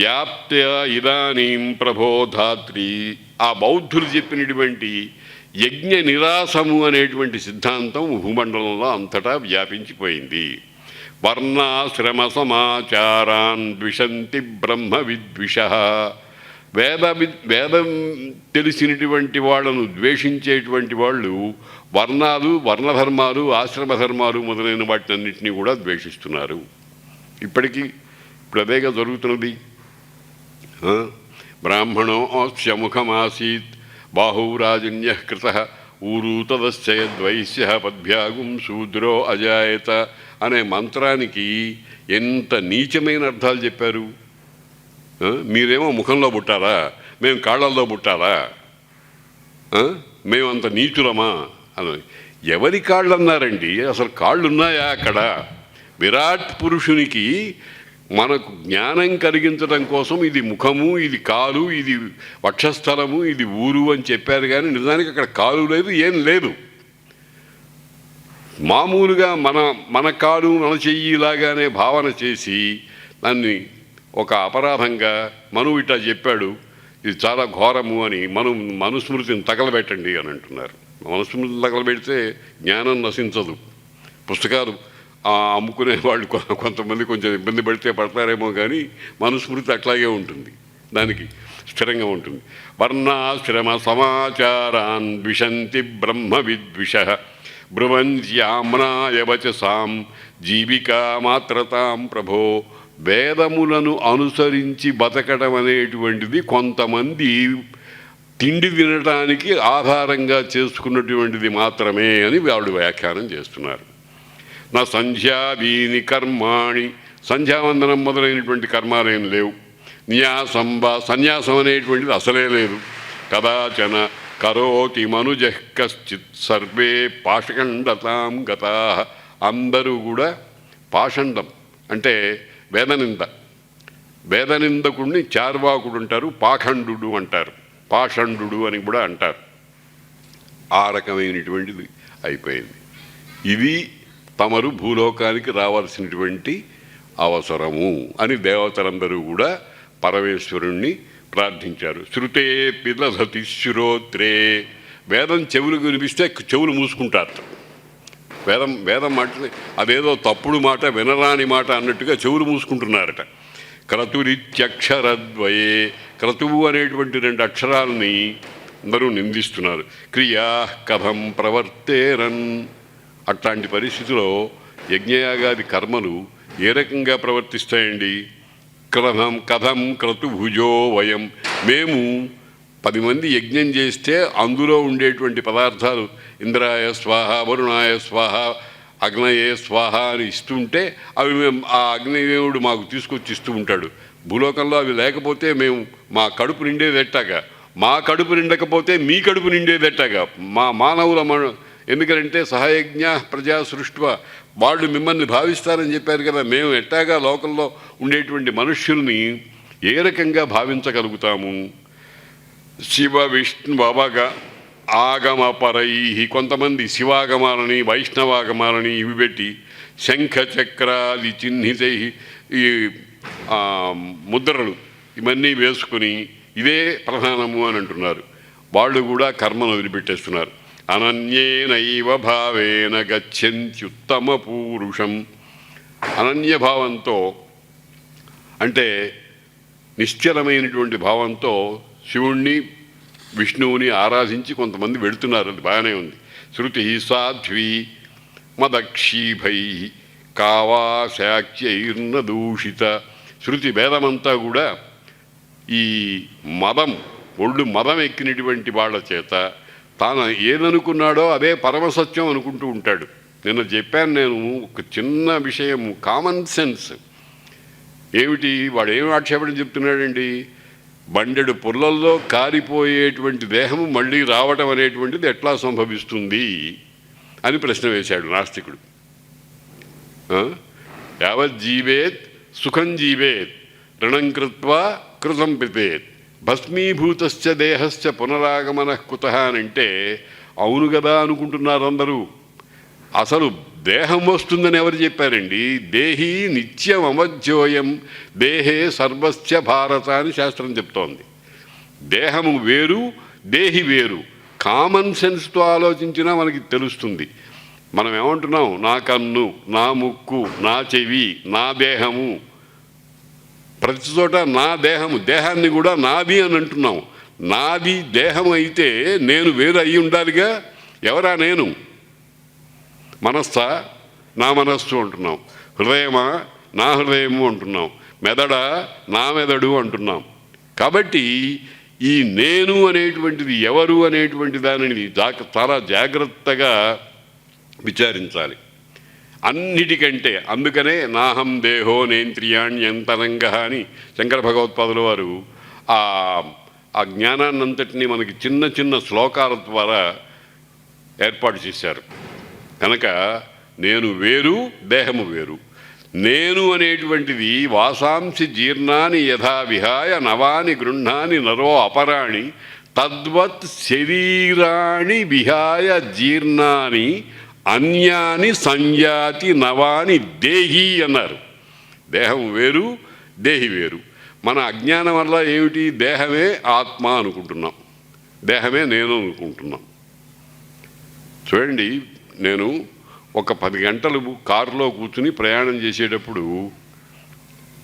వ్యాప్త్య ఇదానీం ప్రబోధాత్రి ఆ బౌద్ధులు చెప్పినటువంటి యజ్ఞ నిరాసము అనేటువంటి సిద్ధాంతం భూమండలంలో అంతటా వ్యాపించిపోయింది. వర్ణాశ్రమ సమాచారాన్ ద్విషంతి బ్రహ్మ విద్విష. వేద వేదం తెలిసినటువంటి వాళ్ళను ద్వేషించేటువంటి వాళ్ళు వర్ణాలు వర్ణధర్మాలు ఆశ్రమ ధర్మాలు మొదలైన వాటినన్నింటినీ కూడా ద్వేషిస్తున్నారు. ఇప్పటికీ ఇప్పుడు అదేగా జరుగుతున్నది? బ్రాహ్మణో అస్య ముఖమాసీత్ బాహురాజన్య కృత ఊరు తదశ్చయద్వైశ్య పద్భ్యాగుం శూద్రో అజాయత అనే మంత్రానికి ఎంత నీచమైన అర్థాలు చెప్పారు? మీరేమో ముఖంలో పుట్టారా? మేము కాళ్ళల్లో పుట్టారా? మేమంత మేము అంత నీచులమా? అని. ఎవరి కాళ్ళు అన్నారండి అసలు కాళ్ళు ఉన్నాయా అక్కడ? విరాట్ పురుషునికి మనకు జ్ఞానం కలిగించడం కోసం ఇది ముఖము ఇది కాలు ఇది వక్షస్థలము ఇది ఊరు అని చెప్పారు కానీ నిజానికి అక్కడ కాలు లేదు ఏం లేదు. మామూలుగా మన మన కాలు మన చెయ్యి ఇలాగానే భావన చేసి దాన్ని ఒక అపరాధంగా మనువు ఇట్లా చెప్పాడు ఇది చాలా ఘోరము అని మను మనుస్మృతిని తగలబెట్టండి అని అంటున్నారు. మనుస్మృతిని తగలబెడితే జ్ఞానం నశించదు. పుస్తకాలు అమ్ముకునే వాళ్ళు కొ- కొంతమంది కొంచెం ఇబ్బంది పడితే పడతారేమో కానీ మనుస్మృతి అట్లాగే ఉంటుంది. దానికి స్థిరంగా ఉంటుంది. వర్ణాశ్రమ సమాచారాన్ ద్విషంతి బ్రహ్మ విద్విష బ్రువంత్యామ్నాయవచసాం జీవికా మాత్రతాం ప్రభో వేదములను అనుసరించి బతకడం అనేటువంటిది కొంతమంది తిండి తినడానికి ఆధారంగా చేసుకున్నటువంటిది మాత్రమే అని వాళ్ళు వ్యాఖ్యానం చేస్తున్నారు. నా సంధ్యావీని కర్మాణి. సంధ్యావందనం మొదలైనటువంటి కర్మాలేం లేవు. న్యాసం బా సన్యాసం అనేటువంటిది అసలే లేదు. కదాచన కరోతి మనుజ కశ్చిత్ సర్వే పాషఖండతాం గతా. అందరూ కూడా పాషండం అంటే వేదనింద. వేదనిందకుడిని చార్వాకుడు అంటారు పాఖండు అంటారు పాషండు అని కూడా అంటారు. ఆ రకమైనటువంటిది అయిపోయింది. ఇది తమరు భూలోకానికి రావాల్సినటువంటి అవసరము అని దేవతలందరూ కూడా పరమేశ్వరుణ్ణి ప్రార్థించారు. శృతే పిలసతి శిరోత్రే. వేదం చెవులు వినిపిస్తే చెవులు మూసుకుంటారు. వేదం వేదం మాట అదేదో తప్పుడు మాట వినరాని మాట అన్నట్టుగా చెవులు మూసుకుంటున్నారట. క్రతురిత్యక్షరద్వయే. క్రతువు అనేటువంటి రెండు అక్షరాలని అందరూ నిందిస్తున్నారు. క్రియా కథం ప్రవర్తేరన్. అట్లాంటి పరిస్థితిలో యజ్ఞయాగాది కర్మలు ఏ రకంగా ప్రవర్తిస్తాయండి? కథం కథం క్రతుభుజో వయం. మేము పది మంది యజ్ఞం చేస్తే అందులో ఉండేటువంటి పదార్థాలు ఇంద్రాయ స్వాహ వరుణాయ స్వాహ అగ్నయే స్వాహ అని ఇస్తుంటే అవి మేము ఆ అగ్నిదేవుడు మాకు తీసుకొచ్చి ఇస్తూ ఉంటాడు. భూలోకంలో అవి లేకపోతే మేము మా కడుపు నిండేది ఎట్టాగా? మా కడుపు నిండకపోతే మీ కడుపు నిండేది ఎట్టాగా? మా మానవుల మన ఎందుకంటే సహాయజ్ఞ ప్రజా సృష్టివ వాళ్ళు మిమ్మల్ని భావిస్తారని చెప్పారు కదా మేము ఎట్టాగా లోకల్లో ఉండేటువంటి మనుష్యుల్ని ఏ రకంగా భావించగలుగుతాము? శివ విష్ణు అవగ ఆగమపరై కొంతమంది శివాగమాలని వైష్ణవాగమాలని ఇవి పెట్టి శంఖ చక్రాది చిహ్నితై ఈ ముద్రలు ఇవన్నీ వేసుకుని ఇదే ప్రధానము అని అంటున్నారు. వాళ్ళు కూడా కర్మను వదిలిపెట్టేస్తున్నారు. అనన్యేనైవ భావేన గచ్చంత్యుత్తమ పూరుషం అనన్యభావంతో అంటే నిశ్చలమైనటువంటి భావంతో శివుణ్ణి విష్ణువుని ఆరాధించి కొంతమంది వెళుతున్నారు. అది బాగానే ఉంది. శృతి సాధ్వి మదక్షీభై కావాశాఖ్యైర్న దూషిత శృతి భేదమంతా కూడా ఈ మదం ఒళ్ళు మదం ఎక్కినటువంటి వాళ్ళ చేత తాను ఏదనుకున్నాడో అదే పరమసత్యం అనుకుంటూ ఉంటాడు. నిన్న చెప్పాను నేను ఒక చిన్న విషయం కామన్ సెన్స్ ఏమిటి? వాడు ఏమి ఆక్షేపణ చెప్తున్నాడండి? బండెడు పుల్లల్లో కారిపోయేటువంటి దేహము మళ్ళీ రావటం అనేటువంటిది ఎట్లా సంభవిస్తుంది అని ప్రశ్న వేశాడు నాస్తికుడు. యావత్ జీవేత్ సుఖం జీవేత్ రుణం కృత్వా కృతం పితేత్ భస్మీభూతశ్చ దేహశ్చ పునరాగమన కుత అని అంటే అవును కదా అనుకుంటున్నారు అందరూ. అసలు దేహం వస్తుందని ఎవరు చెప్పారండి? దేహి నిత్యం అమధ్యోయం దేహే సర్వస్య భారత అని శాస్త్రం చెప్తోంది. దేహము వేరు దేహి వేరు. కామన్ సెన్స్తో ఆలోచించినా మనకి తెలుస్తుంది. మనం ఏమంటున్నాం నా కన్ను నా ముక్కు నా చెవి నా దేహము. ప్రతి చోట నా దేహము దేహాన్ని కూడా నాది అని అంటున్నాం నాది దేహం అయితే నేను వేరు అయి ఉండాలిగా? ఎవరా నేను? మనస్సా? నా మనస్సు అంటున్నాం. హృదయమా? నా హృదయము అంటున్నాం. మెదడ? నా మెదడు అంటున్నాం. కాబట్టి ఈ నేను అనేటువంటిది ఎవరు అనేటువంటి దానిని జాగ్ర చాలా జాగ్రత్తగా విచారించాలి. అన్నిటికంటే అందుకనే నాహం దేహో నేంద్రియాణ్యంతరంగ అని శంకర భగవత్పాదుల వారు ఆ ఆ జ్ఞానాన్నంతటినీ మనకి చిన్న చిన్న శ్లోకాల ద్వారా ఏర్పాటు చేశారు. కనుక నేను వేరు దేహము వేరు. నేను అనేటువంటిది వాసాంసి జీర్ణాని యథా విహాయ నవాని గృహ్ణాని నరో అపరాణి తద్వత్ శరీరాణి విహాయ జీర్ణాని అన్యాని సంజాతి నవాని దేహి అన్నారు. దేహం వేరు దేహి వేరు. మన అజ్ఞానం వల్ల ఏమిటి? దేహమే ఆత్మ అనుకుంటున్నాం. దేహమే నేను అనుకుంటున్నాం. చూడండి నేను ఒక పది గంటలు కారులో కూర్చుని ప్రయాణం చేసేటప్పుడు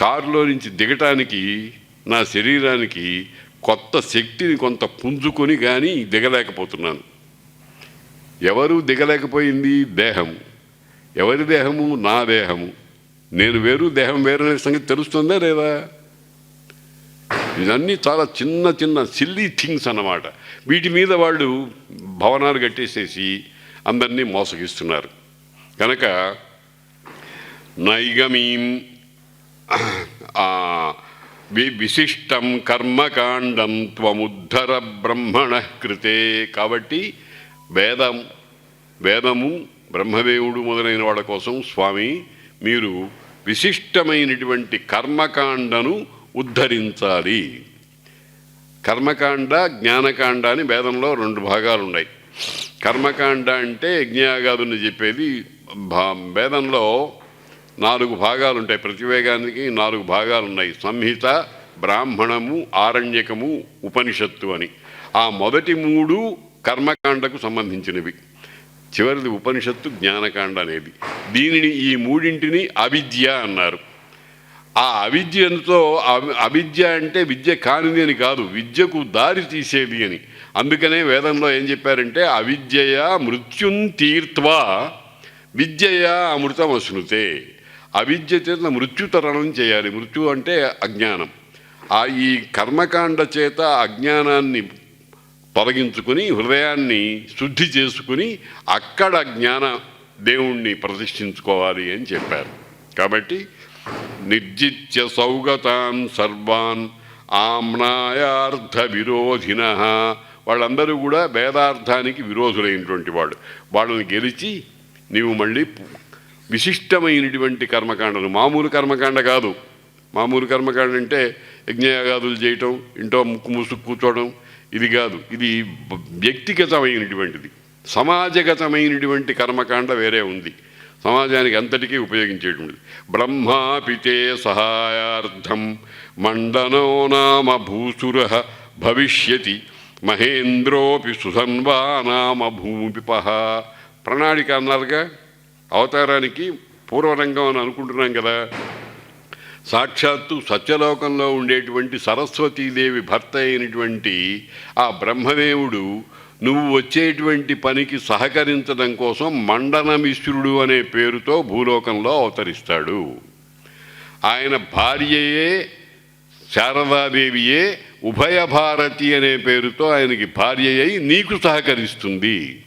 కారులో నుంచి దిగటానికి నా శరీరానికి కొత్త శక్తిని కొంత పుంజుకొని కానీ దిగలేకపోతున్నాను. ఎవరు దిగలేకపోయింది దేహం. ఎవరి దేహము? నా దేహము. నేను వేరు దేహం వేరు అనే సంగతి తెలుస్తుందా లేదా? ఇవన్నీ చాలా చిన్న చిన్న సిల్లీ థింగ్స్ అన్నమాట. వీటి మీద వాళ్ళు భవనాలు కట్టేసేసి అందరినీ మోసగిస్తున్నారు. కనుక నైగమీం విశిష్టం కర్మకాండం త్వముద్ధర బ్రహ్మణ కృతే. కాబట్టి వేదం వేదము బ్రహ్మదేవుడు మొదలైన వాళ్ళ కోసం స్వామి మీరు విశిష్టమైనటువంటి కర్మకాండను ఉద్ధరించాలి. కర్మకాండ జ్ఞానకాండ అని వేదంలో రెండు భాగాలు ఉన్నాయి కర్మకాండ అంటే యజ్ఞయాగాదుని చెప్పేది భా- వేదంలో నాలుగు భాగాలు ఉంటాయి ప్రతివేగానికి నాలుగు భాగాలు ఉన్నాయి సంహిత బ్రాహ్మణము ఆరణ్యకము ఉపనిషత్తు అని. ఆ మొదటి మూడు కర్మకాండకు సంబంధించినవి. చివరిది ఉపనిషత్తు జ్ఞానకాండ అనేది. దీనిని ఈ మూడింటిని అవిద్య అన్నారు. ఆ అవిద్యతో అవి- అవిద్య అంటే విద్య కానిది అని కాదు విద్యకు దారి తీసేది అని. అందుకనే వేదంలో ఏం చెప్పారంటే అవిద్యయ మృత్యుం తీర్త్వా విద్యయ అమృతం అశ్నుతే అవిద్య చేత మృత్యుతరణం చేయాలి. మృత్యు అంటే అజ్ఞానం. ఆ ఈ కర్మకాండ చేత అజ్ఞానాన్ని తొలగించుకుని హృదయాన్ని శుద్ధి చేసుకుని అక్కడ జ్ఞాన దేవుణ్ణి ప్రతిష్ఠించుకోవాలి అని చెప్పారు. కాబట్టి నిర్జిత్య సౌగతాన్ సర్వాన్ ఆమ్నాయార్థ విరోధిన వాళ్ళందరూ కూడా వేదార్థానికి విరోధులైనటువంటి వాడు వాళ్ళని గెలిచి నీవు మళ్ళీ విశిష్టమైనటువంటి కర్మకాండను మామూలు కర్మకాండ కాదు. మామూలు కర్మకాండ అంటే యజ్ఞయాగాదులు చేయటం ఇంట్లో ముక్కు ముసుగు కూర్చోవడం ఇది కాదు ఇది వ్యక్తిగతమైనటువంటిది. సమాజగతమైనటువంటి కర్మకాండ వేరే ఉంది. సమాజానికి అంతటికీ ఉపయోగించేటువంటిది. బ్రహ్మాపితే సహాయార్థం మండనో నామ భూసుర భవిష్యతి మహేంద్రోపి సుధన్వా నామ భూమిప. ప్రణాళిక అన్నారుగా అవతారానికి పూర్వరంగం అని అనుకుంటున్నాం కదా. సాక్షాత్తు సత్యలోకంలో ఉండేటువంటి సరస్వతీదేవి భర్త అయినటువంటి ఆ బ్రహ్మదేవుడు నువ్వు వచ్చేటువంటి పనికి సహకరించడం కోసం మండనమిశ్రుడు అనే పేరుతో భూలోకంలో అవతరిస్తాడు. ఆయన భార్యయే శారదాదేవియే ఉభయ భారతి అనే పేరుతో ఆయనకి భార్య అయి నీకు సహకరిస్తుంది.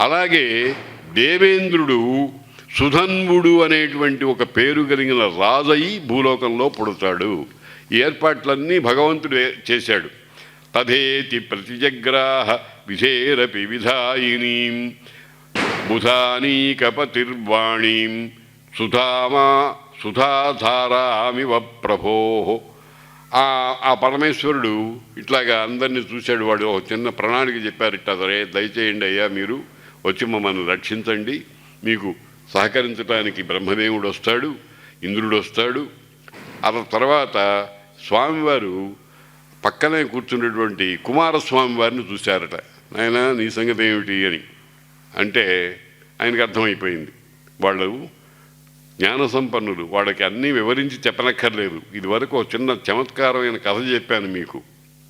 అలాగే దేవేంద్రుడు సుధన్వుడు అనేటువంటి ఒక పేరు కలిగిన రాజయి భూలోకంలో పుడతాడు. ఏర్పాట్లన్నీ భగవంతుడు చేశాడు. తథేతి ప్రతిజగ్రాహ విధేరపి విధాయినీ బుధానీకపతిర్వాణీం సుధామా సుధాధారామివ ప్రభో. ఆ ఆ పరమేశ్వరుడు ఇట్లాగా అందరినీ చూశాడు. వాడు ఒక చిన్న ప్రణాళిక చెప్పారు ఇట్లా సరే దయచేయండి అయ్యా మీరు వచ్చి మమ్మల్ని రక్షించండి. మీకు సహకరించడానికి బ్రహ్మదేవుడు వస్తాడు ఇంద్రుడు వస్తాడు. ఆ తర్వాత స్వామివారు పక్కనే కూర్చున్నటువంటి కుమారస్వామి వారిని చూశారట. ఆయన నీ సంగతి ఏమిటి? అని. అంటే ఆయనకు అర్థమైపోయింది. వాళ్ళు జ్ఞాన సంపన్నులు వాళ్ళకి అన్నీ వివరించి చెప్పనక్కర్లేదు. ఇదివరకు ఒక చిన్న చమత్కారమైన కథ చెప్పాను మీకు.